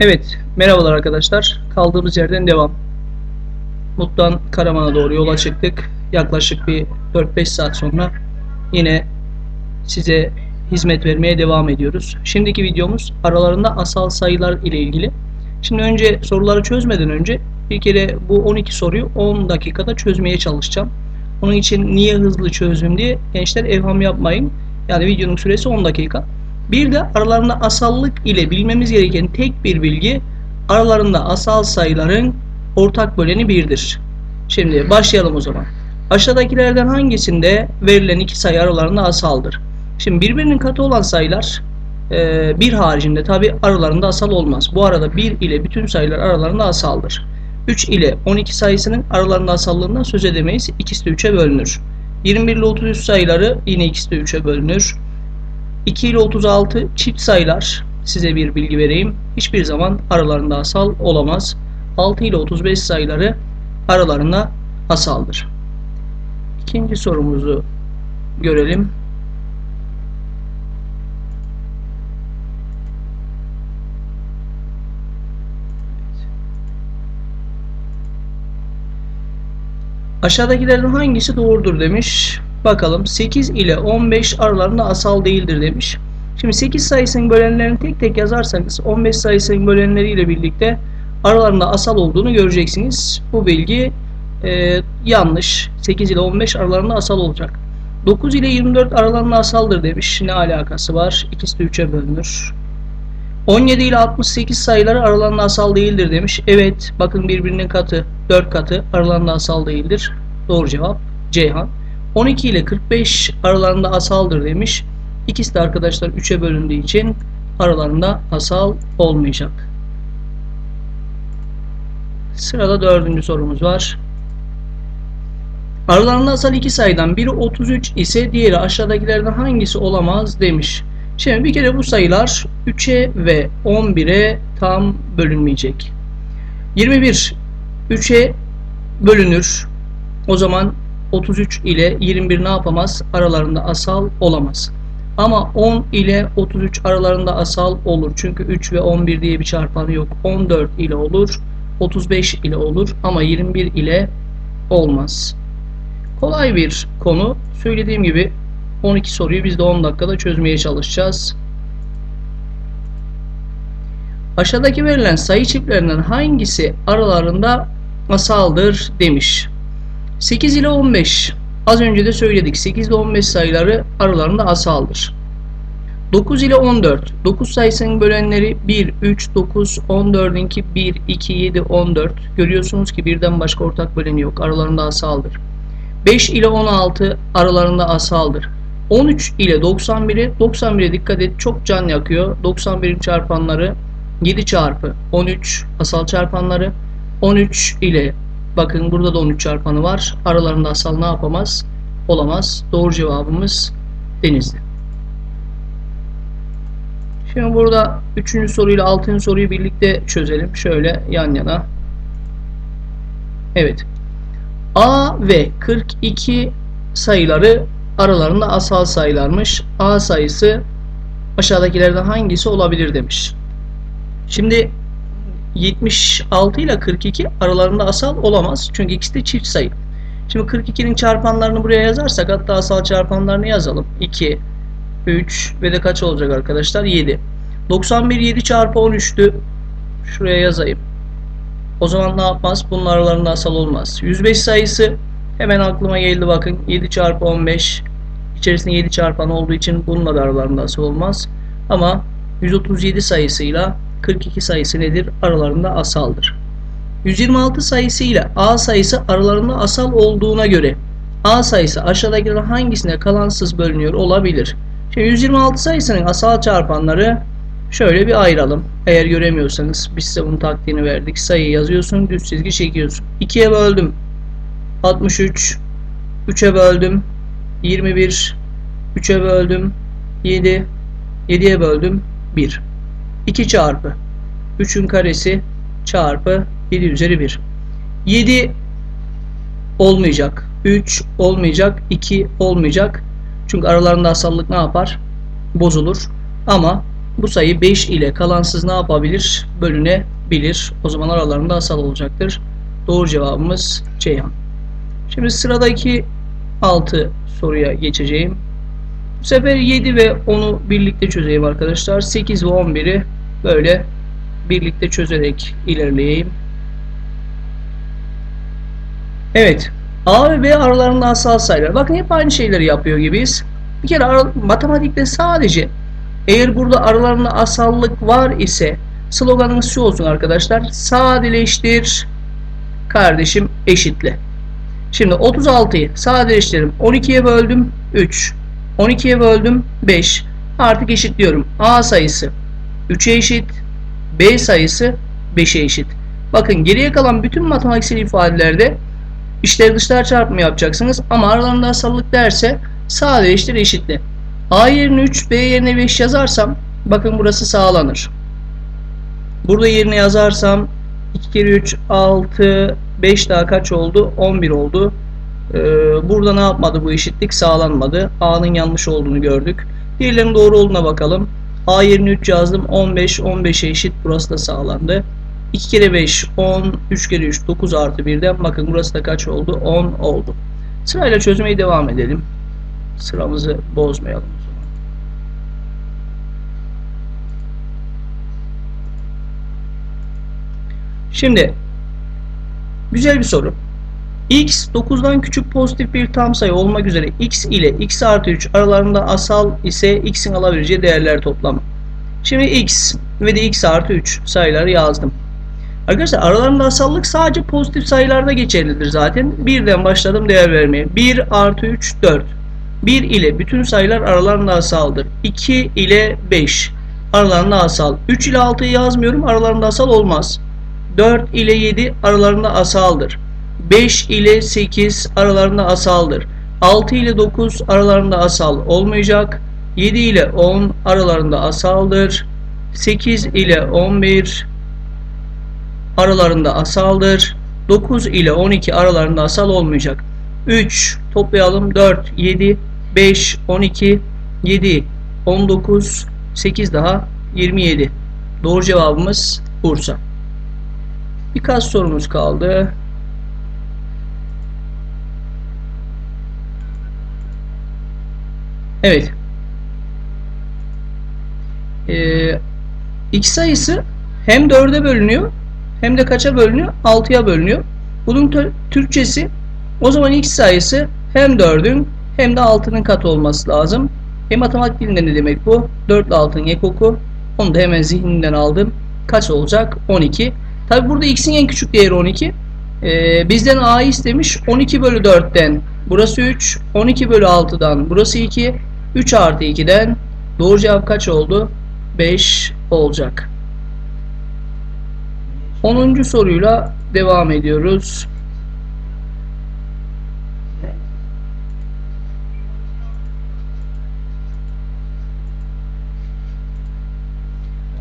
Evet, merhabalar arkadaşlar. Kaldığımız yerden devam. Mutlu'dan Karaman'a doğru yola çıktık. Yaklaşık bir 4-5 saat sonra yine size hizmet vermeye devam ediyoruz. Şimdiki videomuz aralarında asal sayılar ile ilgili. Şimdi önce soruları çözmeden önce bir kere bu 12 soruyu 10 dakikada çözmeye çalışacağım. Onun için niye hızlı çözdüm diye gençler evham yapmayın. Yani videonun süresi 10 dakika. Bir de aralarında asallık ile bilmemiz gereken tek bir bilgi aralarında asal sayıların ortak böleni 1'dir. Şimdi başlayalım o zaman. Aşağıdakilerden hangisinde verilen iki sayı aralarında asaldır? Şimdi birbirinin katı olan sayılar e, bir haricinde tabi aralarında asal olmaz. Bu arada 1 ile bütün sayılar aralarında asaldır. 3 ile 12 sayısının aralarında asallığından söz edemeyiz. İkisi de 3'e bölünür. 21 ile 33 sayıları yine ikisi de 3'e bölünür. 2 ile 36 çift sayılar size bir bilgi vereyim. Hiçbir zaman aralarında asal olamaz. 6 ile 35 sayıları aralarında asaldır. İkinci sorumuzu görelim. Aşağıdakilerin hangisi doğrudur demiş. Bakalım 8 ile 15 aralarında asal değildir demiş. Şimdi 8 sayısının bölenlerini tek tek yazarsanız 15 sayısının bölenleriyle birlikte aralarında asal olduğunu göreceksiniz. Bu bilgi e, yanlış. 8 ile 15 aralarında asal olacak. 9 ile 24 aralarında asaldır demiş. Ne alakası var? İkisi de 3'e bölünür. 17 ile 68 sayıları aralarında asal değildir demiş. Evet bakın birbirinin katı 4 katı aralarında asal değildir. Doğru cevap Ceyhan. 12 ile 45 aralarında asaldır demiş. İkisi de arkadaşlar 3'e bölündüğü için aralarında asal olmayacak. Sırada dördüncü sorumuz var. Aralarında asal iki sayıdan biri 33 ise diğeri aşağıdakilerden hangisi olamaz demiş. Şimdi bir kere bu sayılar 3'e ve 11'e tam bölünmeyecek. 21 3'e bölünür. O zaman 33 ile 21 ne yapamaz? Aralarında asal olamaz. Ama 10 ile 33 aralarında asal olur. Çünkü 3 ve 11 diye bir çarpanı yok. 14 ile olur. 35 ile olur ama 21 ile olmaz. Kolay bir konu. Söylediğim gibi 12 soruyu biz de 10 dakikada çözmeye çalışacağız. Aşağıdaki verilen sayı çiftlerinden hangisi aralarında asaldır demiş. 8 ile 15 az önce de söyledik 8 ile 15 sayıları aralarında asaldır. 9 ile 14 9 sayısının bölenleri 1, 3, 9, 14'ünki 1, 2, 7, 14 görüyorsunuz ki birden başka ortak böleni yok aralarında asaldır. 5 ile 16 aralarında asaldır. 13 ile 91'e 91'e dikkat et çok can yakıyor. 91'in çarpanları 7 çarpı 13 asal çarpanları 13 ile bakın burada da 13 çarpanı var. Aralarında asal ne yapamaz? Olamaz. Doğru cevabımız Denizli. Şimdi burada 3. soruyla 6. soruyu birlikte çözelim. Şöyle yan yana. Evet. A ve 42 sayıları aralarında asal sayılarmış. A sayısı aşağıdakilerden hangisi olabilir demiş. Şimdi 76 ile 42 aralarında asal olamaz. Çünkü ikisi de çift sayı. Şimdi 42'nin çarpanlarını buraya yazarsak hatta asal çarpanlarını yazalım. 2, 3 ve de kaç olacak arkadaşlar? 7. 91 7 çarpı 13'tü. Şuraya yazayım. O zaman ne yapmaz? Bunun aralarında asal olmaz. 105 sayısı hemen aklıma geldi bakın. 7 çarpı 15 içerisinde 7 çarpan olduğu için bununla da aralarında asal olmaz. Ama 137 sayısıyla 42 sayısı nedir? Aralarında asaldır. 126 sayısı ile A sayısı aralarında asal olduğuna göre A sayısı aşağıdakilerin hangisine kalansız bölünüyor olabilir? Şimdi 126 sayısının asal çarpanları şöyle bir ayıralım. Eğer göremiyorsanız biz size bunun taktiğini verdik. Sayı yazıyorsun, düz çizgi çekiyorsun. 2'ye böldüm. 63 3'e böldüm. 21 3'e böldüm. 7 7'ye böldüm. 1. 2 çarpı 3'ün karesi çarpı 7 üzeri 1. 7 olmayacak. 3 olmayacak. 2 olmayacak. Çünkü aralarında asallık ne yapar? Bozulur. Ama bu sayı 5 ile kalansız ne yapabilir? Bölünebilir. O zaman aralarında asal olacaktır. Doğru cevabımız Ceyhan. Şimdi sıradaki 6 soruya geçeceğim. Bu sefer 7 ve 10'u birlikte çözeyim arkadaşlar. 8 ve 11'i böyle birlikte çözerek ilerleyeyim. Evet. A ve B aralarında asal sayılar. Bakın hep aynı şeyleri yapıyor gibiyiz. Bir kere matematikte sadece eğer burada aralarında asallık var ise sloganımız şu olsun arkadaşlar. Sadeleştir kardeşim eşitle. Şimdi 36'yı sadeleştirelim. 12'ye böldüm 3. 12'ye böldüm 5. Artık eşitliyorum. A sayısı 3'e eşit. B sayısı 5'e eşit. Bakın geriye kalan bütün matematiksel ifadelerde İşleri dışlar çarpımı yapacaksınız ama aralarında asallık derse sadeleştir eşitli. A yerine 3, B yerine 5 yazarsam bakın burası sağlanır. Burada yerine yazarsam 2 kere 3 6 5 daha kaç oldu? 11 oldu. Ee, burada ne yapmadı bu eşitlik? Sağlanmadı. A'nın yanlış olduğunu gördük. Diğerlerinin doğru olduğuna bakalım. A yerine 3 yazdım. 15 15'e eşit. Burası da sağlandı. 2 kere 5 10, 3 kere 3 9 artı 1'den bakın burası da kaç oldu? 10 oldu. Sırayla çözmeye devam edelim. Sıramızı bozmayalım. Şimdi güzel bir soru. X 9'dan küçük pozitif bir tam sayı olmak üzere x ile x artı 3 aralarında asal ise x'in alabileceği değerler toplamı. Şimdi x ve de x artı 3 sayıları yazdım. Arkadaşlar aralarında asallık sadece pozitif sayılarda geçerlidir zaten. Birden başladım değer vermeye. 1 artı 3 4. 1 ile bütün sayılar aralarında asaldır. 2 ile 5 aralarında asal. 3 ile 6'yı yazmıyorum aralarında asal olmaz. 4 ile 7 aralarında asaldır. 5 ile 8 aralarında asaldır. 6 ile 9 aralarında asal olmayacak. 7 ile 10 aralarında asaldır. 8 ile 11 aralarında asaldır. 9 ile 12 aralarında asal olmayacak. 3 toplayalım 4 7 5 12 7 19 8 daha 27. Doğru cevabımız Bursa. Birkaç sorumuz kaldı. Evet. Ee, x sayısı hem 4'e bölünüyor hem de kaça bölünüyor? 6'ya bölünüyor. Bunun Türkçesi o zaman x sayısı hem 4'ün hem de 6'nın katı olması lazım. E matematik dilinde ne demek bu? 4 ile 6'nın ekoku. Onu da hemen zihnimden aldım. Kaç olacak? 12. Tabi burada x'in en küçük değeri 12. Ee, bizden a istemiş. 12 bölü 4'ten burası 3. 12 bölü 6'dan burası 2. 3 artı 2'den doğru cevap kaç oldu? 5 olacak. 10. soruyla devam ediyoruz.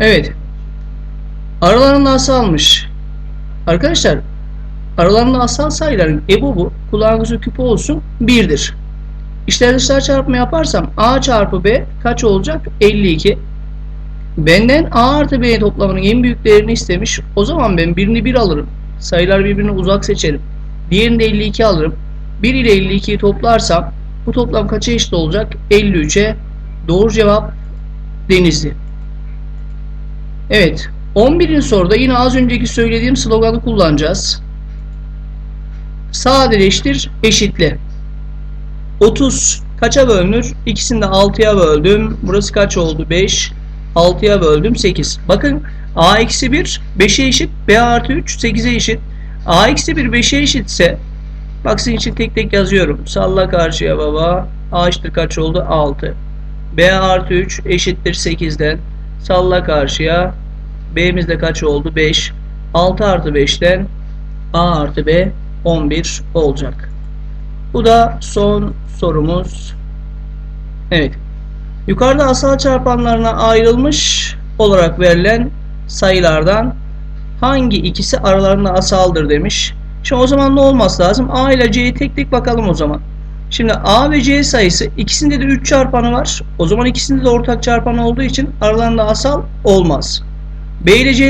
Evet. Aralarında asalmış. Arkadaşlar aralarında asal sayıların ebobu kulağınızı küpe olsun 1'dir. İşler dışlar çarpımı yaparsam a çarpı b kaç olacak? 52. Benden A artı B toplamının en büyük değerini istemiş. O zaman ben birini 1 alırım. Sayılar birbirine uzak seçerim. Diğerini de 52 alırım. 1 ile 52'yi toplarsam bu toplam kaça eşit olacak? 53'e. Doğru cevap Denizli. Evet. 11. soruda yine az önceki söylediğim sloganı kullanacağız. Sadeleştir, eşitle. 30 kaça bölünür? İkisini de 6'ya böldüm. Burası kaç oldu? 5. 6'ya böldüm 8. Bakın a eksi 1 5'e eşit. b artı 3 8'e eşit. a eksi 1 5'e eşitse bak sizin için tek tek yazıyorum. Salla karşıya baba. a eşittir kaç oldu? 6. b artı 3 eşittir 8'den. Salla karşıya. b'miz de kaç oldu? 5. 6 artı 5'ten a artı b 11 olacak. Bu da son sorumuz. Evet. Yukarıda asal çarpanlarına ayrılmış olarak verilen sayılardan hangi ikisi aralarında asaldır demiş. Şimdi o zaman ne olması lazım? A ile C'yi tek tek bakalım o zaman. Şimdi A ve C sayısı ikisinde de 3 çarpanı var. O zaman ikisinde de ortak çarpanı olduğu için aralarında asal olmaz. B ile C